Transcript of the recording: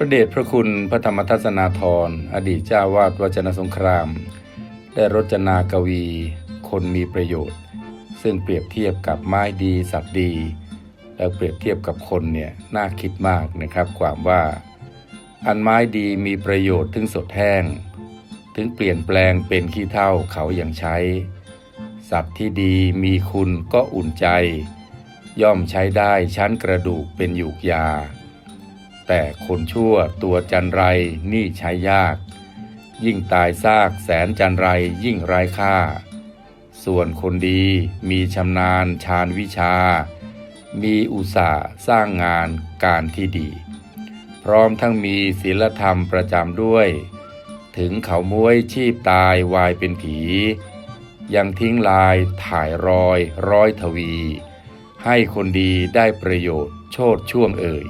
พระเดชพระคุณพระธรรมทัศนาธรอดีตเจ้าวาดวจนสงคราม ได้รจนากวี คนมีประโยชน์ ซึ่งเปรียบเทียบกับไม้ดีสัตว์ดี แล้วเปรียบเทียบกับคนเนี่ยน่าคิดมากนะครับ ความว่า อันไม้ดีมีประโยชน์ถึงสดแห้ง ถึงเปลี่ยนแปลงเป็นขี้เท่าเขาอยังใช้ สัตว์ที่ดีมีคุณก็อุ่นใจ ย่อมใช้ได้ชั้นกระดูกเป็นหยูกยา แต่คนชั่วตัวจันไรนี่ใช้ยาก ยิ่งตายซากแสนจันไรยิ่งไร้ค่า ส่วนคนดีมีชำนาญชาญวิชา มีอุตสาห์สร้างงานการที่ดี พร้อมทั้งมีศีลธรรมประจำด้วย ถึงเขาม้วยชีพตายวายเป็นผี ยังทิ้งลายถ่ายรอยร้อยทวี ให้คนดีได้ประโยชน์โชดช่วงเอ่ย